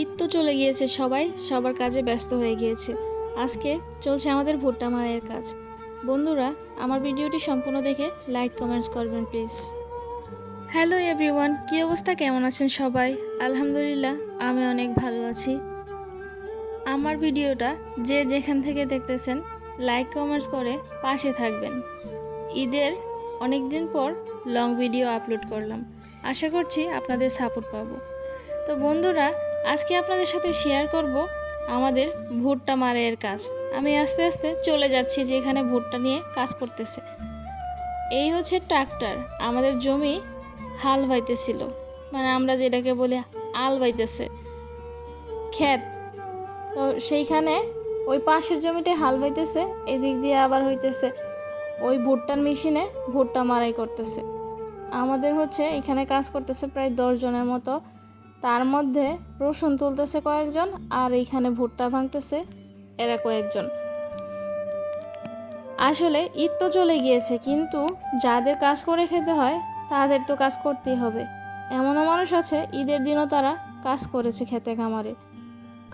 ঈদ তো চলে গিয়েছে সবাই, সবার কাজে ব্যস্ত হয়ে গিয়েছে। আজকে চলছে আমাদের ভুট্টা মারাইয়ের কাজ। বন্ধুরা, আমার ভিডিওটি সম্পূর্ণ দেখে লাইক কমেন্টস করবেন প্লিজ হ্যালো এভরিওয়ান কী অবস্থা? কেমন আছেন সবাই? আলহামদুলিল্লাহ, আমি অনেক ভালো আছি। আমার ভিডিওটা যে যেখান থেকে দেখতেছেন লাইক কমেন্টস করে পাশে থাকবেন। ঈদের অনেক দিন পর লং ভিডিও আপলোড করলাম। আশা করছি আপনাদের সাপোর্ট পাবো। তো বন্ধুরা আজকে আপনাদের সাথে শেয়ার করব আমাদের ভুট্টা মারাইয়ের কাজ। আমি আস্তে আস্তে চলে যাচ্ছি যে এখানে ভুট্টা নিয়ে কাজ করতেছে। এই হচ্ছে ট্রাক্টর আমাদের জমি হাল বাইতেছিল। মানে আমরা যেটাকে বলি আল বাইতেছে। ক্ষেত। তো সেইখানে ওই পাশের জমিতে হাল বাইতেছে, এদিক দিয়ে আবার হইতেছে ওই ভুট্টার মেশিনে ভুট্টা মারাই করতেছে। আমাদের হচ্ছে এখানে কাজ করতেছে প্রায় দশ জনের মতো। তার মধ্যে রসুন তুলতেছে কয়েকজন আর এইখানে ভুট্টা ভাঙতেছে এরা কয়েকজন। আসলে ঈদ তো চলে গিয়েছে, কিন্তু যাদের কাজ করে খেতে হয়, তাদের তো কাজ করতেই হবে। এমনও মানুষ আছে, ঈদের দিনও তারা কাজ করেছে খেতে খামারে।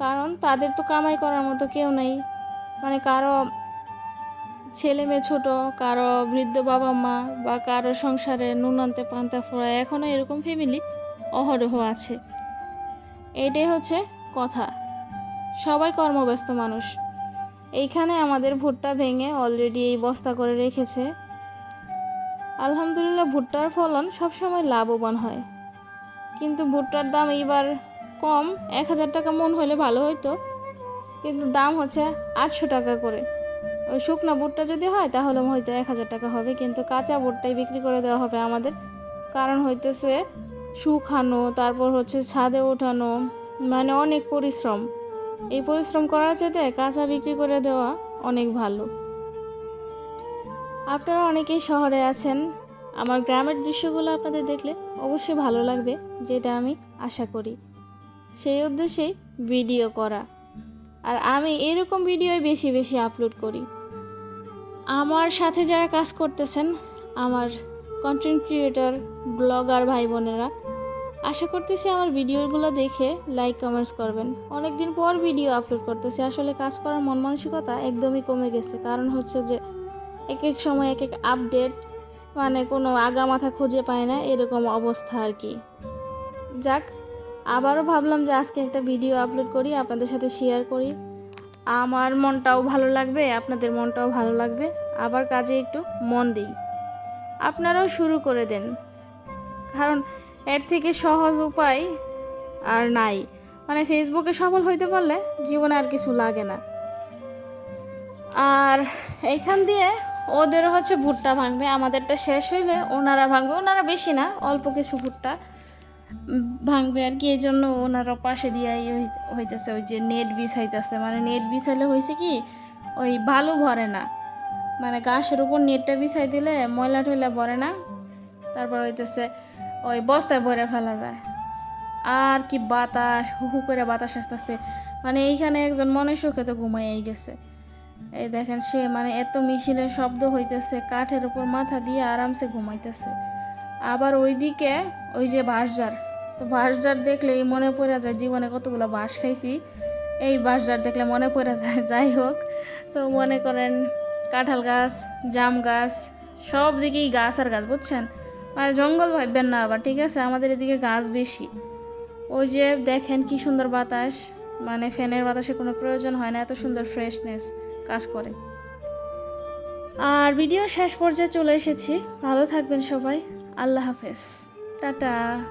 কারণ তাদের তো কামাই করার মতো কেউ নেই। মানে কারও ছেলে মেয়ে ছোট, কারও বৃদ্ধ বাবা মা বা কারও সংসারে নুন আনতে পান্তা ফোড়া এখনও এরকম ফ্যামিলি অহরহ আছে। এটাই হচ্ছে কথা। সবাই কর্মব্যস্ত মানুষ। এইখানে আমাদের ভুট্টা ভেঙে অলরেডি এই বস্তা করে রেখেছে। আলহামদুলিল্লাহ, ভুট্টার ফলন সবসময় লাভবান হয়। কিন্তু ভুট্টার দাম এইবার কম। এক হাজার টাকা মন হলে ভালো হইতো। কিন্তু দাম হচ্ছে আটশো টাকা করে। ওই শুকনা ভুট্টা যদি হয়, তাহলে হয়তো এক হাজার টাকা হবে। কিন্তু কাঁচা ভুট্টাই বিক্রি করে দেওয়া হবে আমাদের। কারণ হইতেছে শুকানো, তারপর হচ্ছে ছাদে ওঠানো মানে অনেক পরিশ্রম। এই পরিশ্রম করার চাইতে কাঁচা বিক্রি করে দেওয়া অনেক ভালো। আপনারা অনেকেই শহরে আছেন। আমার গ্রামের দৃশ্যগুলো আপনাদের দেখলে অবশ্যই ভালো লাগবে, যেটা আমি আশা করি। সেই উদ্দেশ্যেই ভিডিও করা। আর আমি এরকম ভিডিওই বেশি বেশি আপলোড করি। আমার সাথে যারা কাজ করতেছেন, আমার কন্টেন্ট ক্রিয়েটর ব্লগার ভাই বোনেরা আশা করতেছি আমার ভিডিওগুলো দেখে লাইক কমেন্টস করবেন। অনেক দিন পর ভিডিও আপলোড করতেছি, আসলে কাজ করার মন মানসিকতা একদমই কমে গেছে। কারণ হচ্ছে যে, এক এক সময় এক এক আপডেট মানে কোনো আগা মাথা খুঁজে পায় না, এরকম অবস্থা আর কি। যাক, আবারও ভাবলাম যে আজকে একটা ভিডিও আপলোড করি, আপনাদের সাথে শেয়ার করি। আমার মনটাও ভালো লাগবে, আপনাদের মনটাও ভালো লাগবে। আবার কাজে একটু মন দিই। আপনারাও শুরু করে দেন। কারণ এর থেকে সহজ উপায় আর নাই। মানে ফেসবুকে সফল হইতে পারলে জীবনে আর কিছু লাগে না। আর এইখান দিয়ে ওদের হচ্ছে ভুট্টা ভাঙবে। আমাদেরটা শেষ হইলে ওনারা ভাঙবে। ওনারা বেশি না, অল্প কিছু ভুট্টা ভাঙবে আর কি। এই জন্য ওনারা পাশে দিয়ে হইতেছে, ওই যে নেট বিছাইতেছে। মানে নেট বিছাইলে হয়েছে কি, ওই বালু ভরে না। মানে গাছের উপর নেটটা বিছাই দিলে ময়লা টয়লা ভরে না। তারপর হইতেছে ওই বস্তায় ভরে ফেলা যায়। আর কি বাতাস, হু হু করে বাতাস আসতেছে। মানে এইখানে একজন মনে সুখে তো ঘুমাইয়াই গেছে। এই দেখেন সে মানে এত মিছিলের শব্দ হইতেছে, কাঠের উপর মাথা দিয়ে আরামসে ঘুমাইতেছে। আবার ওইদিকে ওই যে বাঁশঝাড়, তো বাঁশঝাড় দেখলেই মনে পড়ে যায়, জীবনে কতগুলো বাঁশ খাইছি। এই বাঁশঝাড় দেখলে মনে পড়ে যায়, যাই হোক। তো মনে করেন কাঁঠাল গাছ, জাম গাছ, সব দিকেই গাছ আর গাছ, বুঝছেন? মানে জঙ্গল ভাববেন না আবার, ঠিক আছে? আমাদের এদিকে গাছ বেশি। ওই যে দেখেন কি সুন্দর বাতাস। মানে ফ্যানের বাতাসে কোনো প্রয়োজন হয় না, এত সুন্দর ফ্রেশনেস কাজ করে। আর ভিডিও শেষ পর্যায়ে চলে এসেছি। ভালো থাকবেন সবাই। আল্লাহ হাফেজ। টাটা।